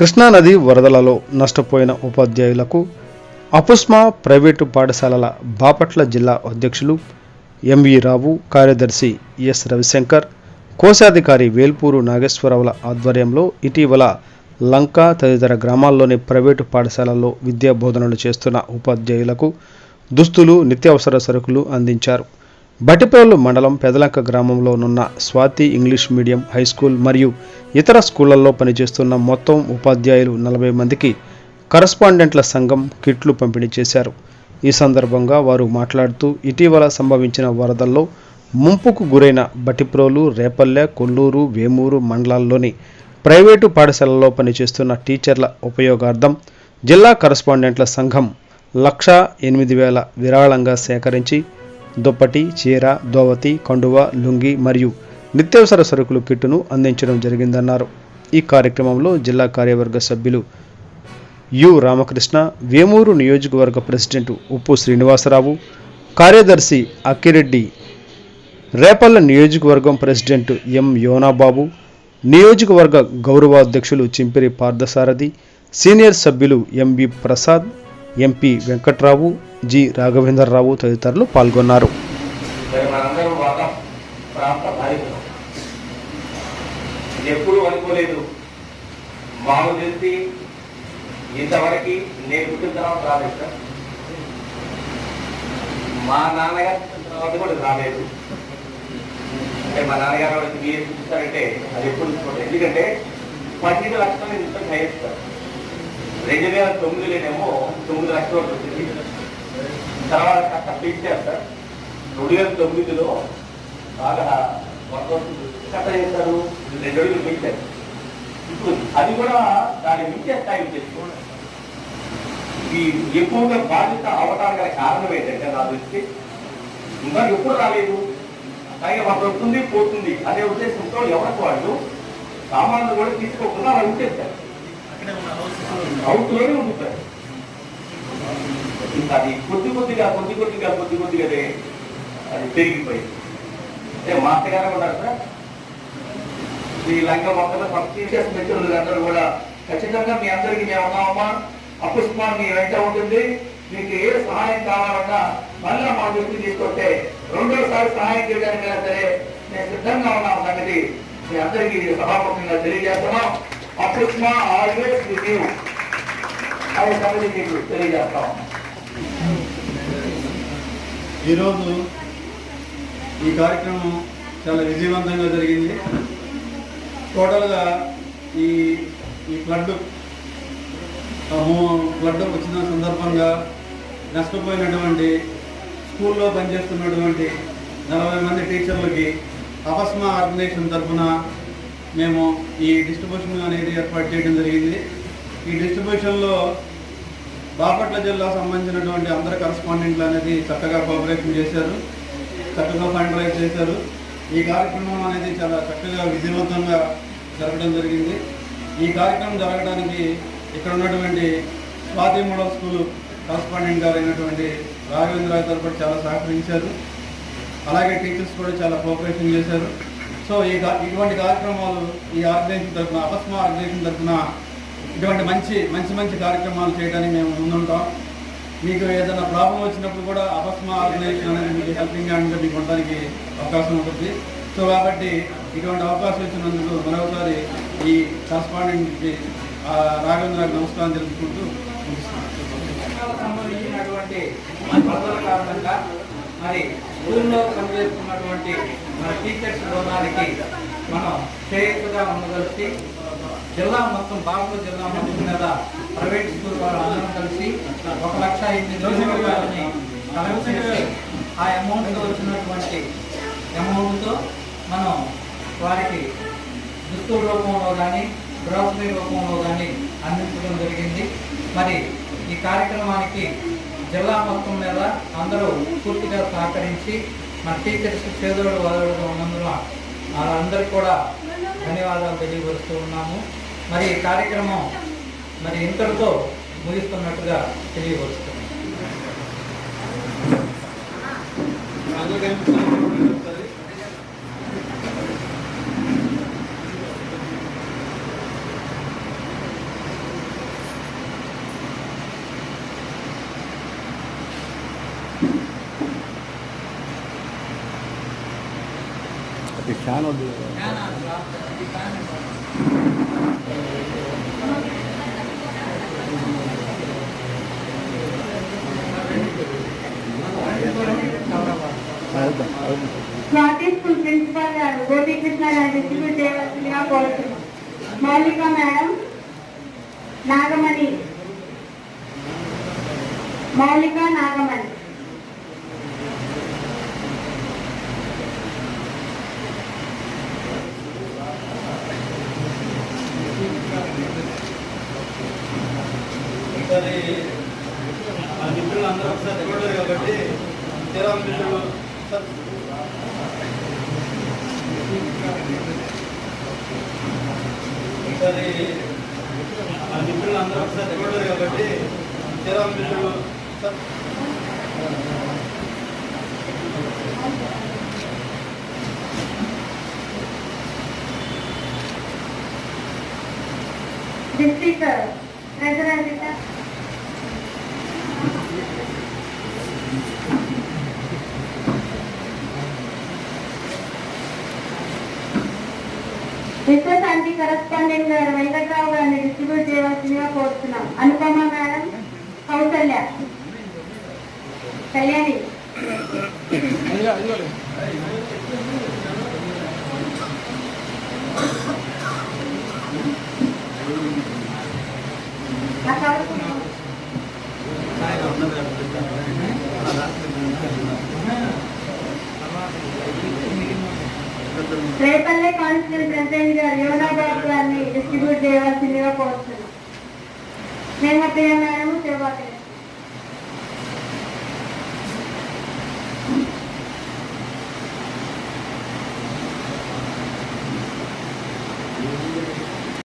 కృష్ణానది వరదలలో నష్టపోయిన ఉపాధ్యాయులకు అపుస్మా ప్రైవేటు పాఠశాలల బాపట్ల జిల్లా అధ్యక్షులు ఎంవి రావు కార్యదర్శి ఎస్ రవిశంకర్ కోశాధికారి వేల్పూరు నాగేశ్వరరావుల ఆధ్వర్యంలో ఇటీవల లంక తదితర గ్రామాల్లోని ప్రైవేటు పాఠశాలల్లో విద్యా బోధనలు చేస్తున్న ఉపాధ్యాయులకు దుస్తులు నిత్యావసర సరుకులు అందించారు. బటిపేలు మండలం Pedalanka గ్రామంలోనున్న Swathi English medium high school మరియు ఇతర స్కూళ్ళలో పనిచేస్తున్న మొత్తం ఉపాధ్యాయులు నలభై మందికి కరస్పాండెంట్ల సంఘం కిట్లు పంపిణీ చేశారు. ఈ సందర్భంగా వారు మాట్లాడుతూ ఇటీవల సంభవించిన వరదల్లో ముంపుకు గురైన బటిప్రోలు రేపల్లె కొల్లూరు వేమూరు మండలాల్లోని ప్రైవేటు పాఠశాలల్లో పనిచేస్తున్న టీచర్ల ఉపయోగార్థం జిల్లా కరస్పాండెంట్ల సంఘం లక్ష ఎనిమిది వేల విరాళంగా సేకరించి దుప్పటి చీర దోవతి కండువ లుంగి మరియు నిత్యావసర సరుకులు కిట్టును అందించడం జరిగిందన్నారు. ఈ కార్యక్రమంలో జిల్లా కార్యవర్గ సభ్యులు యు. రామకృష్ణ వేమూరు నియోజకవర్గ ప్రెసిడెంట్ ఉప్పు శ్రీనివాసరావు కార్యదర్శి అక్కిరెడ్డి రేపల్ల నియోజకవర్గం ప్రెసిడెంట్ ఎం. యోనాబాబు నియోజకవర్గ గౌరవాధ్యక్షులు చింపిరి పార్థసారథి సీనియర్ సభ్యులు MB Prasad MP Venkatrao G Raghavendrarao తదితరులు పాల్గొన్నారు. మరి మనందరం ప్రాంత ఎప్పుడు అనుకోలేదు. మాకు తెలిసి ఇంతవరకు నేను పుట్టిన తర్వాత రాలేదు సార్. మా నాన్నగారు తర్వాత కూడా రాలేదు. అంటే మా నాన్నగారు వాళ్ళకి మీరు చూస్తారంటే అది ఎప్పుడు చూసుకోండి ఎందుకంటే పన్నెండు లక్షలు ఇంత సార్. రెండు వేల తొమ్మిదిలోనేమో తొమ్మిది లక్షల వరకు వచ్చింది. తర్వాత పెంచారు సార్ రెండు వేల తొమ్మిదిలో బాగా వర్కౌట్ కట్ట చేస్తారు రెండు అడుగులు పెంచారు ఇప్పుడు అది కూడా దాన్ని మించే స్థాయికి తెచ్చుకోండి ఈ ఎక్కువగా బాధ్యత అవటానికి గల కారణం ఏంటంటే నా దృష్టి ఇంకా ఎప్పుడు రాలేదు. పైగా మాకు వస్తుంది పోతుంది అనే ఉద్దేశంతో ఎవరికి వాళ్ళు సామాన్లు కూడా తీసుకోకుండా అలా ఉంచేస్తారు అవుట్లోనే ఉంటున్నారు ఇంకా అది కొద్ది కొద్దిగా కొద్ది కొద్దిగా కొద్ది కొద్దిగా అది పెరిగిపోయింది. అంటే మా అత్తగారు ఉన్నారు సార్ ఈ లంక మొత్తంలో ఫస్ట్ టీచర్స్ మిత్రులు అందరూ కూడా ఖచ్చితంగా మీ అందరికీ మేము ఉన్నామమ్మా. అపుష్మా మీ వెంట ఉంటుంది. మీకు ఏ సహాయం కావాలన్నా మళ్ళీ మా దృష్టి తీసుకొస్తే రెండోసారి సహాయం చేయడానికైనా సరే నేను సిద్ధంగా ఉన్నాం. సంగతి మీ అందరికీ సభాముఖంగా తెలియజేస్తున్నాం. అపుష్మా ఆల్వేస్ విత్ యూ అనే సంగతి మీకు తెలియజేస్తాం. ఈరోజు ఈ కార్యక్రమం చాలా విజయవంతంగా జరిగింది. టోటల్గా ఈ ఈ ఫ్లడ్ ఫ్లడ్ వచ్చిన సందర్భంగా నష్టపోయినటువంటి స్కూల్లో పనిచేస్తున్నటువంటి నలభై మంది టీచర్లకి అపస్మా ఆర్గనైజేషన్ తరఫున మేము ఈ డిస్ట్రిబ్యూషన్ అనేది ఏర్పాటు చేయడం జరిగింది. ఈ డిస్ట్రిబ్యూషన్లో బాపట్ల జిల్లా సంబంధించినటువంటి అందరు కరస్పాండెంట్లు అనేది చక్కగా కోఆపరేషన్ చేశారు చక్కగా ఫండ్ రైజ్ చేశారు. ఈ కార్యక్రమం అనేది చాలా చక్కగా విజయవంతంగా జరగడం జరిగింది. ఈ కార్యక్రమం జరగడానికి ఇక్కడ ఉన్నటువంటి స్వాతి మోడల్ స్కూల్ కరస్పాండెంట్ గారు అయినటువంటి రాఘవేంద్ర తరపున చాలా సహకరించారు. అలాగే టీచర్స్ కూడా చాలా కోఆపరేషన్ చేశారు. సో ఈ ఇటువంటి కార్యక్రమాలు ఈ ఆర్గనైజేషన్ తరఫున అపస్మా ఆర్గనైజేషన్ తరఫున ఇటువంటి మంచి మంచి మంచి కార్యక్రమాలు చేయడానికి మేము ముందుంటాం. మీకు ఏదైనా ప్రాబ్లం వచ్చినప్పుడు కూడా అపస్మా ఆర్గనైజేషన్ అనేది మీకు హెల్పింగ్ హ్యాండ్గా మీకు ఉండడానికి అవకాశం ఉంటుంది. సో కాబట్టి ఇటువంటి అవకాశం ఇచ్చినందుకు మరొకసారి ఈ కరస్పాండెంట్కి రాఘవేంద్ర నమస్కారం తెలుపుకుంటూ సంబంధించినటువంటి కారణంగా మరి స్కూల్లో పనిచేస్తున్నటువంటి మన టీచర్స్ బృందానికి మనం శ్రేయస్సుగా ఉండగలిసి జిల్లా మొత్తం బాపూర్ జిల్లా మొత్తం మీద ప్రైవేట్ స్కూల్ వాళ్ళు అందరం కలిసి ఒక లక్ష ఎనిమిది రూపాయలని కలెక్ట్ చేసి ఆ అమౌంట్తో వచ్చినటువంటి అమౌంట్తో మనం వారికి దుస్తుల రూపంలో కానీ గ్రోసరీ రూపంలో కానీ అందించడం జరిగింది. మరి ఈ కార్యక్రమానికి జిల్లా మొత్తం మీద అందరూ పూర్తిగా సహకరించి మన టీచర్స్ చేదోడు వదలడం ఉన్నందున వాళ్ళందరికీ కూడా ధన్యవాదాలు తెలియపరుస్తూ ఉన్నాము. మరి ఈ కార్యక్రమం మరి ఇంతటితో ముగిస్తున్నట్టుగా తెలియపరుస్తుంది ఫ్యాన్ వద్దు. గోపీకృష్ణ గారు డిస్ట్రిబ్యూట్ చేయవలసిందిగా కోరుతున్నాం. మౌలిక మేడం నాగమణి. మౌలిక నాగమణి. ఒకసారి ఆ మిత్రులు అందరూ ఒకసారి కాబట్టి శ్రీరామ్ మిత్రులు ఒకసారి ఆ మిత్రులు అందరూ ఒకసారి చూడరు కాబట్టి శ్రీరామ్ మిత్రులు district district treasurer Vishwashanti correspondent garu Venkatrao గారిని డిస్ట్రిబ్యూట్ చేయవలసిందిగా కోరుతున్నాం. అనుపమ మేడం కౌసల్య. కళ్యాణి ఆ కవర్ రేపల్లె ప్రెసిడెంట్ గారు యోనా బాబు గారిని డిస్ట్రిబ్యూట్ చేయాల్సిందిగా కోరుతున్నాం మేము ప్రియ మేడం శివబాబు